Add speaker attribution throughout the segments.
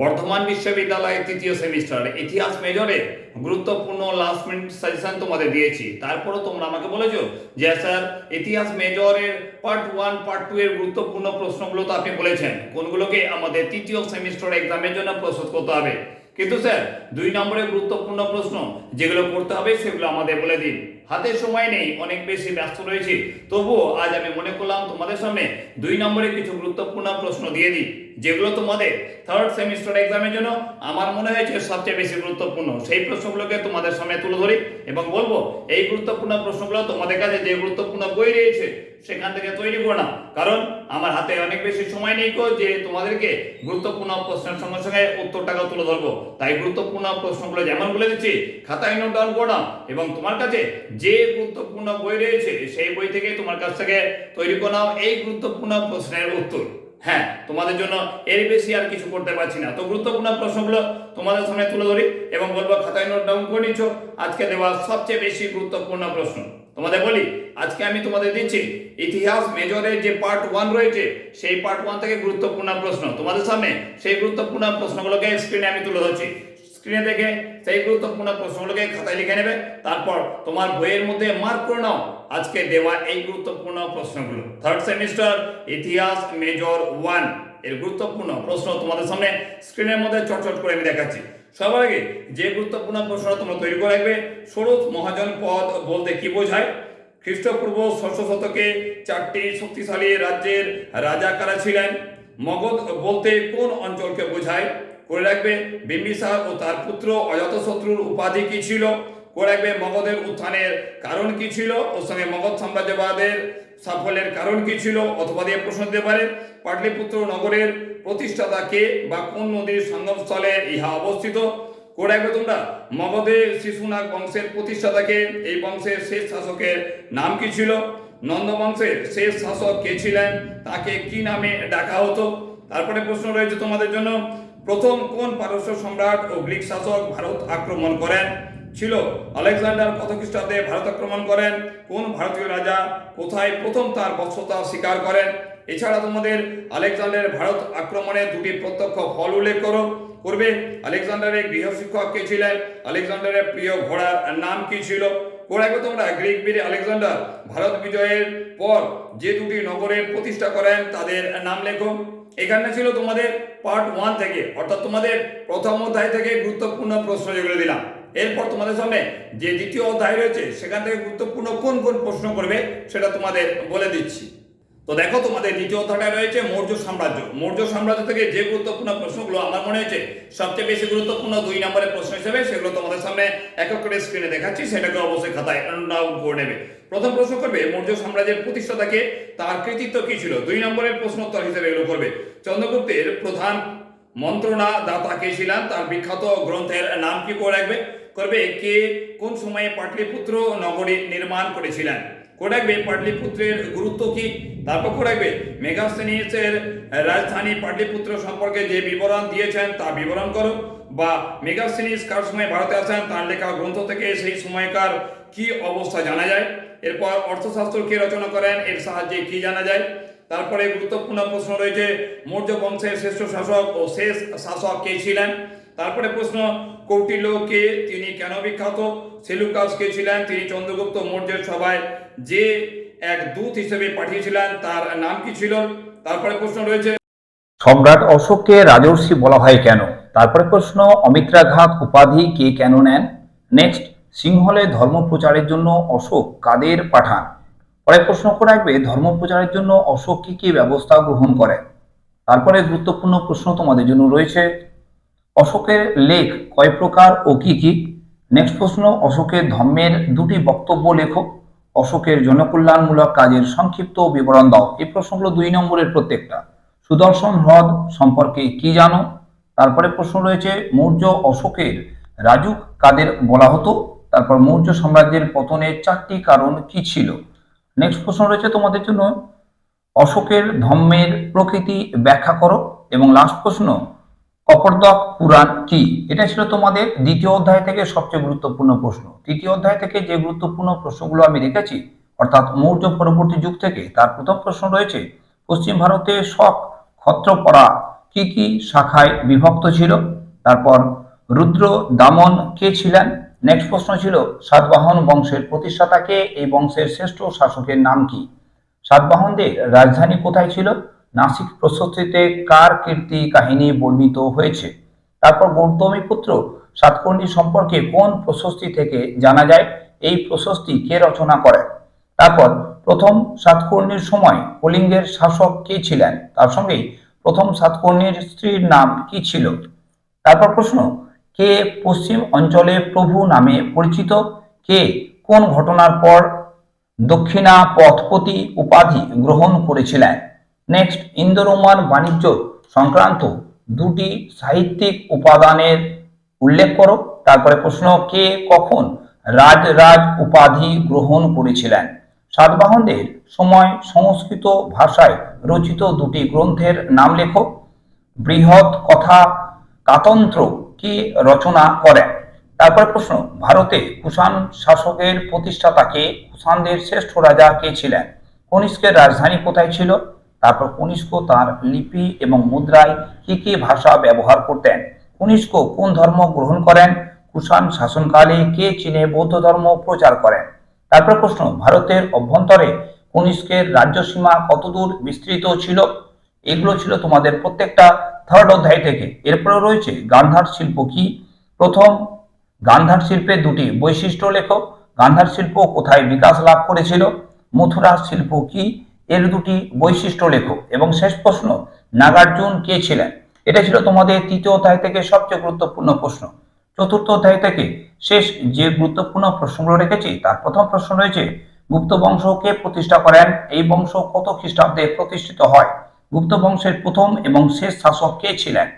Speaker 1: বর্ধমান বিশ্ববিদ্যালয়ের তৃতীয় সেমিস্টার। ইতিহাস মেজরে গুরুত্বপূর্ণ লাস্ট মিনিট সাজেশন তোমাদের দিয়েছি। তারপরও তোমরা আমাকে বলেছ যে, স্যার, ইতিহাস মেজরের পার্ট ওয়ান পার্ট টু এর গুরুত্বপূর্ণ প্রশ্নগুলো তো আপনি বলেছেন। কোনগুলোকে আমাদের তৃতীয় সেমিস্টার এক্সামের জন্য প্রস্তুত করতে হবে? কিন্তু স্যার, দুই নম্বরের গুরুত্বপূর্ণ প্রশ্ন, যেগুলো করতে হবে সেগুলো আমাদের বলে দিন। হাতে সময় নেই, অনেক বেশি ব্যস্ত রয়েছি। তবুও আজ আমি মনে করলাম তোমাদের সামনে দুই নম্বরে কিছু গুরুত্বপূর্ণ প্রশ্ন দিয়ে দিই। যেগুলো তোমাদের থার্ড সেমিস্টার এক্সামের জন্য আমার মনে হয়েছে সবচেয়ে বেশি গুরুত্বপূর্ণ। সেই প্রশ্নগুলোকে তোমাদের সামনে তুলে ধরি এবং বলব, এই গুরুত্বপূর্ণ প্রশ্নগুলো তোমাদের কাছে যে গুরুত্বপূর্ণ বই রয়েছে, সেখান থেকে তৈরি করো না কারণ আমার হাতে অনেক বেশি সময় নেই কো যে তোমাদেরকে গুরুত্বপূর্ণ প্রশ্নের সঙ্গে সঙ্গে উত্তরটাকে তুলে ধরবো। তাই গুরুত্বপূর্ণ প্রশ্নগুলো যেমন বলে দিচ্ছি, খাতায় নোট ডাউন করো এবং তোমার কাছে যে গুরুত্বপূর্ণ বই রয়েছে, সেই বই থেকে তোমার কাছ থেকে তৈরি করে এই গুরুত্বপূর্ণ প্রশ্নের উত্তর। হ্যাঁ তোমাদের জন্য এর বেশি আর কিছু করতে পারছি না। তো গুরুত্বপূর্ণ প্রশ্নগুলো তোমাদের সামনে তুলে ধরি এবং বলব, খাতায় নোট ডাউন করে নিচ্ছ। আজকে দেওয়া সবচেয়ে বেশি গুরুত্বপূর্ণ প্রশ্ন। তোমাদের বলি, আজকে আমি তোমাদের দিচ্ছি, ইতিহাস মেজরের যে পার্ট ওয়ান রয়েছে, সেই পার্ট ওয়ান থেকে গুরুত্বপূর্ণ প্রশ্ন। তোমাদের সামনে সেই গুরুত্বপূর্ণ প্রশ্নগুলোকে স্ক্রিনে আমি তুলে ধরছি। স্ক্রিনে দেখে সেই গুরুত্বপূর্ণ প্রশ্নগুলোকে খাতায় লিখে নেবে। তারপর তোমার বইয়ের মধ্যে মার্ক করে নাও। আজকে দেওয়া এই গুরুত্বপূর্ণ প্রশ্নগুলো। থার্ড সেমিস্টার ইতিহাস মেজর ওয়ানের গুরুত্বপূর্ণ প্রশ্ন তোমাদের সামনে স্ক্রিনের মধ্যে চটচট করে আমি দেখাচ্ছি। সবার আগে যে গুরুত্বপূর্ণ প্রশ্ন তোমরা তৈরি করে রাখবে ষোড়শ মহাজন পদ বলতে কি বোঝায়? খ্রিস্টপূর্ব ষষ্ঠ শতকে চারটি শক্তিশালী রাজ্যের রাজা কারা ছিলেন? মগধ বলতে কোন অঞ্চলকে বোঝায়? করে রাখবে। বিম্বিসার ও তার পুত্র অজাতশত্রুর উপাধি কি ছিল? করে রাখবে মগধের উত্থানের কারণ কি ছিল? ওর সঙ্গে মগধ সাম্রাজ্যবাদের সাফল্যের কারণ কি ছিল? অথবা দিয়ে প্রশ্ন দিতে পারে, পাটলিপুত্র নগরের প্রতিষ্ঠাতা কে বা কোন নদীর সঙ্গমস্থলে ইহা অবস্থিত? করে রাখবে তোমরা, মগধের শিশুনাগ বংশের প্রতিষ্ঠাতাকে এই বংশের শেষ শাসকের নাম কি ছিল? নন্দ বংশের শেষ শাসক কে ছিলেন? তাকে কি নামে ডাকা হতো? তারপরে প্রশ্ন রয়েছে তোমাদের জন্য প্রথম কোন পারস্য সম্রাট ও গ্রিক শাসক ভারত আক্রমণ করেন? ছিল আলেকজান্ডার কত খ্রিস্টাব্দে ভারত আক্রমণ করেন। কোন ভারতীয় রাজা কোথায় প্রথম তার বৎসতা স্বীকার করেন? এছাড়া তোমাদের আলেকজান্ডারের ভারত আক্রমণের দুটি প্রত্যক্ষ ফল উল্লেখ করো। করবে আলেকজান্ডারের গৃহ শিক্ষক কে ছিলেন? আলেকজান্ডারের প্রিয় ঘোড়ার নাম কি ছিল? কোরাইবে তোমরা গ্রিক বীর আলেকজান্ডার, ভারত বিজয়ের পর যে দুটি নগরের প্রতিষ্ঠা করেন তাদের নাম লেখো। এখানে ছিল তোমাদের পার্ট ওয়ান থেকে, অর্থাৎ তোমাদের প্রথম অধ্যায় থেকে গুরুত্বপূর্ণ প্রশ্ন যেগুলো দিলাম। এরপর তোমাদের সামনে যে দ্বিতীয় অধ্যায় রয়েছে, সেখান থেকে গুরুত্বপূর্ণ কোন কোন প্রশ্ন করবে, সেটা তোমাদের বলে দিচ্ছি। তো দেখো তোমাদের দ্বিতীয় অধ্যায়টা রয়েছে মৌর্য সাম্রাজ্য। মৌর্য সাম্রাজ্য থেকে যে গুরুত্বপূর্ণ প্রশ্নগুলো আমার মনে হয়েছে, সবচেয়ে বেশি গুরুত্বপূর্ণ দুই নম্বরের প্রশ্ন হিসেবে সেগুলো তোমাদের সামনে এক এক করে স্ক্রিনে দেখাচ্ছি, সেটাকে অবশ্যই খাতায় ডাউন করে নেবে। প্রথম প্রশ্ন করবে, মৌর্য সাম্রাজ্যের প্রতিষ্ঠাতাকে তার কৃতিত্ব কি ছিল? দুই নম্বরের প্রশ্ন উত্তর হিসেবে এগুলো করবে। চন্দ্রগুপ্তের প্রধান মন্ত্রণা দাতা কে ছিলেন? তার বিখ্যাত গ্রন্থের নাম কি করে রাখবে? করবে কে? কোন সময়ে পাটলিপুত্র নগরী নির্মাণ করেছিলেন? করে রাখবে পাটলিপুত্রের গুরুত্ব কি? তারপর করে রাখবে রাজধানী পাটলিপুত্র সম্পর্কে যে বিবরণ দিয়েছেন তা বিবরণ করো। বা মেগাস্তেনিস কার সময় ভারতে আসেন তার লেখা গ্রন্থ থেকে সেই সময়কার কি অবস্থা জানা যায়? এরপর অর্থশাস্ত্র কে রচনা করেন, এর সাহায্যে কি জানা যায়? তারপরে গুরুত্বপূর্ণ প্রশ্ন রয়েছে, মৌর্য বংশের শ্রেষ্ঠ শাসক ও শেষ শাসক কে ছিলেন? তারপরে প্রশ্ন, কৌটিল্য কে তিনি কেন বিখ্যাত? সেলুকাস কে ছিলেন? তিনি চন্দ্রগুপ্ত মৌর্যের সভায় যে এক দূত হিসেবে পাঠিয়েছিলেন, তার নাম কি ছিল? তারপরে প্রশ্ন রয়েছে,
Speaker 2: সম্রাট অশোককে রাজর্ষি বলা হয় কেন? তারপরে প্রশ্ন, অমিত্রাঘাত উপাধি কে কেন নেন? নেক্সট, সিংহলে ধর্ম প্রচারের জন্য অশোক কাদের পাঠান? পরে প্রশ্ন করে রাখবে, ধর্ম প্রচারের জন্য অশোক কি কি ব্যবস্থা গ্রহণ করেন? তারপরে গুরুত্বপূর্ণ প্রশ্ন তোমাদের জন্য রয়েছে, অশোকের লেখ কয় প্রকার ও কি কি? নেক্সট প্রশ্ন, অশোকের ধর্মের দুটি বক্তব্য লেখো। অশোকের জনকল্যাণমূলক কাজের সংক্ষিপ্ত বিবরণ দাও। এই প্রশ্নগুলো দুই নম্বরের প্রত্যেকটা। সুদর্শন হ্রদ সম্পর্কে কি জানো? তারপরে প্রশ্ন রয়েছে, মৌর্য অশোকের রাজুক কাদের বলা হতো? তারপর মৌর্য সাম্রাজ্যের পতনের চারটি কারণ কি ছিল? নেক্সট প্রশ্ন রয়েছে তোমাদের জন্য। অশোকের ধর্মের প্রকৃতি ব্যাখ্যা করো। এবং লাস্ট প্রশ্ন কপর্দক পুরাণ কি? এটা ছিল তোমাদের দ্বিতীয় অধ্যায় থেকে সবচেয়ে গুরুত্বপূর্ণ প্রশ্ন। তৃতীয় অধ্যায় থেকে যে গুরুত্বপূর্ণ প্রশ্নগুলো আমি রেখেছি, অর্থাৎ মৌর্য পরবর্তী যুগ থেকে তার প্রথম প্রশ্ন রয়েছে, পশ্চিম ভারতে শক ক্ষত্রপরা কি কি শাখায় বিভক্ত ছিল? তারপর রুদ্র দামন কে ছিলেন? নেক্সট প্রশ্ন ছিল, সাতবাহন বংশের প্রতিষ্ঠাতা কে? এই বংশের শ্রেষ্ঠ শাসকের নাম কি? সাতবাহনদের রাজধানী কোথায় ছিল? নাসিক প্রশস্তিতে কার কীর্তি কাহিনী বর্ণিত হয়েছে? তারপর গৌতমী পুত্র সাতকর্ণী সম্পর্কে কোন প্রশস্তি থেকে জানা যায়? এই প্রশস্তি কে রচনা করেন? তারপর প্রথম সাতকর্ণীর সময় কলিঙ্গের শাসক কে ছিলেন? তার সঙ্গে প্রথম সাতকর্ণীর স্ত্রীর নাম কি ছিল? তারপর প্রশ্ন, কে পশ্চিম অঞ্চলে প্রভু নামে পরিচিত? কে কোন ঘটনার পর দক্ষিণা পথপতি উপাধি গ্রহণ করেছিলেন? নেক্সট ইন্দো রোমান বাণিজ্য সংক্রান্ত দুটি সাহিত্যিক উপাদানের উল্লেখ করো। তারপরে প্রশ্ন, কে কখন রাজরাজ উপাধি গ্রহণ করেছিলেন? সাতবাহনদের সময় সংস্কৃত ভাষায় রচিত দুটি গ্রন্থের নাম লেখো। বৃহৎ কথা কাতন্ত্র কি রচনা করেন তারপর প্রশ্ন, ভারতে কুষাণ শাসকের প্রতিষ্ঠাতাকে কুষাণদের শ্রেষ্ঠ রাজা কে ছিলেন? কনিষ্কের রাজধানী কোথায় ছিল? তারপর কনিষ্ক তার লিপি এবং মুদ্রায় কি কি ভাষা ব্যবহার করতেন? কনিষ্ক কোন ধর্ম গ্রহণ করেন? কুষাণ শাসনকালে কে চীনে বৌদ্ধ ধর্ম প্রচার করেন? তারপর প্রশ্ন, ভারতের অভ্যন্তরে কনিষ্কের রাজ্য সীমা কতদূর বিস্তৃত ছিল? এগুলো ছিল তোমাদের প্রত্যেকটা থার্ড অধ্যায় থেকে। এরপরে রয়েছে, গান্ধার শিল্প কি? প্রথম, গান্ধার শিল্পের দুটি বৈশিষ্ট্য লেখো। গান্ধার শিল্প কোথায় বিকাশ লাভ করেছিল? মথুরা শিল্প কি? এর দুটি বৈশিষ্ট্য লেখো। এবং শেষ প্রশ্ন, নাগার্জুন কে ছিলেন? এটা ছিল তোমাদের তৃতীয় অধ্যায় থেকে সবচেয়ে গুরুত্বপূর্ণ প্রশ্ন। চতুর্থ অধ্যায় থেকে শেষ যে গুরুত্বপূর্ণ প্রশ্নগুলো রেখেছি, তার প্রথম প্রশ্ন রয়েছে, গুপ্ত বংশ কে প্রতিষ্ঠা করেন? এই বংশ কত খ্রিস্টাব্দে প্রতিষ্ঠিত হয়? গুপ্ত বংশের প্রথম এবং শেষ শাসক কে ছিলেন?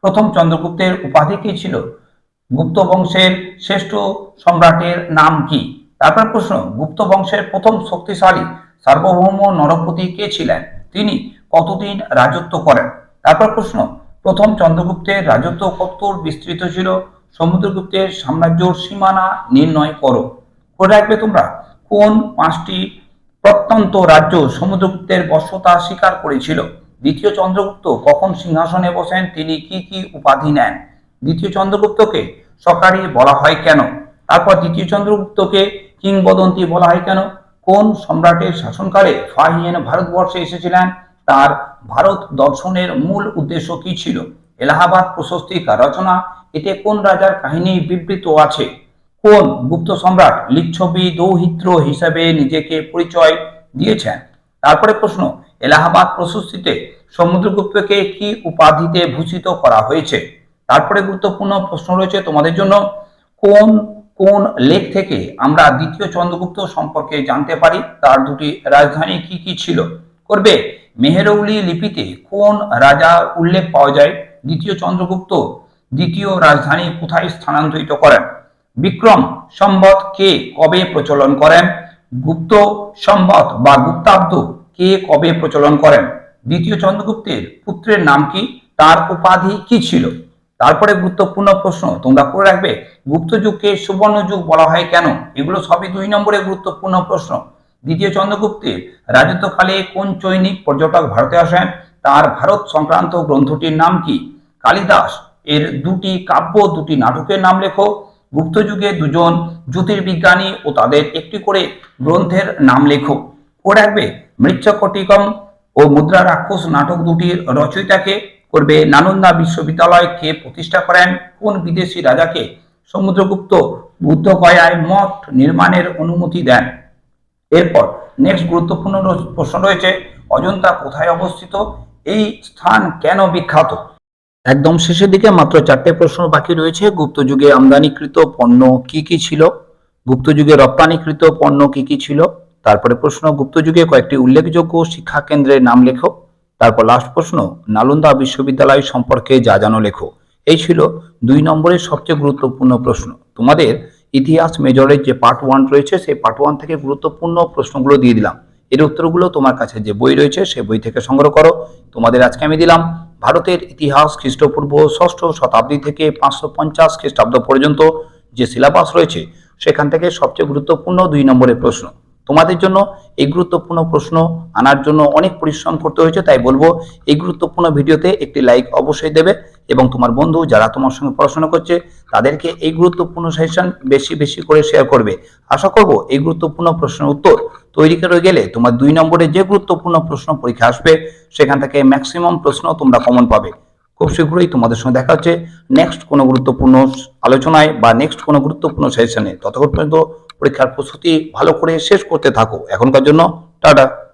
Speaker 2: প্রথম চন্দ্রগুপ্তের উপাধি কি ছিল? গুপ্ত বংশের শ্রেষ্ঠ সম্রাটের নাম কি? তারপর প্রশ্ন, গুপ্ত বংশের প্রথম শক্তিশালী সার্বভৌম নরপতি কে ছিলেন? তিনি কতদিন রাজত্ব করেন? তারপর প্রশ্ন, প্রথম চন্দ্রগুপ্তের রাজত্ব কতদূর বিস্তৃত ছিল? সমুদ্রগুপ্তের সাম্রাজ্যর সীমানা নির্ণয় করো। করে রাখবে তোমরা, কোন পাঁচটি প্রত্যন্ত রাজ্য সমুদ্রগুপ্তের বশ্যতা স্বীকার করেছিল? দ্বিতীয় চন্দ্রগুপ্ত কখন সিংহাসনে বসেন, তিনি কি কি উপাধি নেন? দ্বিতীয় চন্দ্রগুপ্তকে সকারি বলা হয় কেন? তারপর দ্বিতীয় চন্দ্রগুপ্তকে কিংবদন্তি বলা হয় কেন? কোন সম্রাটের শাসনকালে ফাহিয়েন ভারতবর্ষে এসেছিলেন? তার ভারত দর্শনের মূল উদ্দেশ্য কি ছিল? এলাহাবাদ প্রশস্তিকা রচনা? এতে কোন রাজার কাহিনী বিবৃত আছে? কোন গুপ্ত সম্রাট লিচ্ছবি দৌহিত্র হিসাবে নিজেকে পরিচয় দিয়েছেন? তারপরে প্রশ্ন, এলাহাবাদ প্রশস্তিতে সমুদ্রগুপ্তকে কি উপাধিতে ভূষিত করা হয়েছে? তারপরে গুরুত্বপূর্ণ প্রশ্ন রয়েছে তোমাদের জন্য, কোন কোন লেখ থেকে আমরা দ্বিতীয় চন্দ্রগুপ্ত সম্পর্কে জানতে পারি? তার দুটি রাজধানী কি কি ছিল? করবে মেহেরৌলি লিপিতে কোন রাজা উল্লেখ পাওয়া যায়? দ্বিতীয় চন্দ্রগুপ্ত দ্বিতীয় রাজধানী কোথায় স্থানান্তরিত করেন? বিক্রম সম্বত কে কবে প্রচলন করেন? গুপ্ত সম্বত বা গুপ্তাব্দ কে কবে প্রচলন করেন? দ্বিতীয় চন্দ্রগুপ্তের পুত্রের নাম কি? তার উপাধি কি ছিল? তারপরে গুরুত্বপূর্ণ প্রশ্ন, তোমরা করে রাখবে। গুপ্ত যুগকে সুবর্ণ যুগ বলা হয় কেন? এগুলো সবই দুই নম্বরে গুরুত্বপূর্ণ প্রশ্ন। দ্বিতীয় চন্দ্রগুপ্তের রাজত্বকালে কোন চৈনিক পর্যটক ভারতে আসেন? তার ভারত সংক্রান্ত গ্রন্থটির নাম কি? কালিদাস। এর দুটি কাব্য, দুটি নাটকের নাম লেখো। গুপ্ত যুগে দুজন জ্যোতির্বিজ্ঞানী ও তাদের একটি করে গ্রন্থের নাম লেখো। ও রাখবে মৃচ্ছকটিকম ও মুদ্রা রাক্ষস নাটক দুটির রচয়িতাকে। করবে নালন্দা বিশ্ববিদ্যালয় কে প্রতিষ্ঠা করেন কোন বিদেশি রাজাকে? সমুদ্রগুপ্ত বুদ্ধ গয়ায় মঠ নির্মাণের অনুমতি দেন। এরপর নেক্সট গুরুত্বপূর্ণ প্রশ্ন রয়েছে, অজন্তা কোথায় অবস্থিত? এই স্থান কেন বিখ্যাত? একদম শেষের দিকে মাত্র চারটে প্রশ্ন বাকি রয়েছে। গুপ্ত যুগে আমদানিকৃত পণ্য কি কি ছিল? গুপ্ত যুগে রপ্তানিকৃত পণ্য কি কি ছিল? তারপরে প্রশ্ন, গুপ্ত যুগে কয়েকটি উল্লেখযোগ্য শিক্ষা কেন্দ্রের নাম লেখো। তারপর লাস্ট প্রশ্ন, নালন্দা বিশ্ববিদ্যালয় সম্পর্কে যা জানো লেখো। এই ছিল দুই নম্বরের সবচেয়ে গুরুত্বপূর্ণ প্রশ্ন। তোমাদের ইতিহাস মেজরের যে পার্ট ওয়ান রয়েছে, সেই পার্ট ওয়ান থেকে গুরুত্বপূর্ণ প্রশ্নগুলো দিয়ে দিলাম। এর উত্তরগুলো তোমার কাছে যে বই রয়েছে সেই বই থেকে সংগ্রহ করো। তোমাদের আজকে আমি দিলাম ভারতের ইতিহাস খ্রিস্টপূর্ব ষষ্ঠ শতাব্দী থেকে পাঁচশো পঞ্চাশ খ্রিস্টাব্দ পর্যন্ত যে সিলেবাস রয়েছে, সেখান থেকে সবচেয়ে গুরুত্বপূর্ণ দুই নম্বরের প্রশ্ন। তোমাদের জন্য এই গুরুত্বপূর্ণ প্রশ্ন আনার জন্য অনেক পরিশ্রম করতে হয়েছে, তাই বলব এই গুরুত্বপূর্ণ ভিডিওতে একটি লাইক অবশ্যই দেবে এবং তোমার বন্ধু যারা তোমার সঙ্গে পড়াশোনা করছে, তাদেরকে এই গুরুত্বপূর্ণ সেশন বেশি বেশি করে শেয়ার করবে। আশা করব এই গুরুত্বপূর্ণ প্রশ্নের উত্তর তৈরি করে গেলে তোমার দুই নম্বরে যে গুরুত্বপূর্ণ প্রশ্ন পরীক্ষা আসবে, সেখান থেকে ম্যাক্সিমাম প্রশ্ন তোমরা কমন পাবে। খুব শীঘ্রই তোমাদের সঙ্গে দেখা হচ্ছে নেক্সট কোনো গুরুত্বপূর্ণ আলোচনায় বা নেক্সট কোনো গুরুত্বপূর্ণ সেশনে ততক্ষণ পর্যন্ত পরীক্ষার প্রস্তুতি ভালো করে শেষ করতে থাকো। এখনকার জন্য টাটা।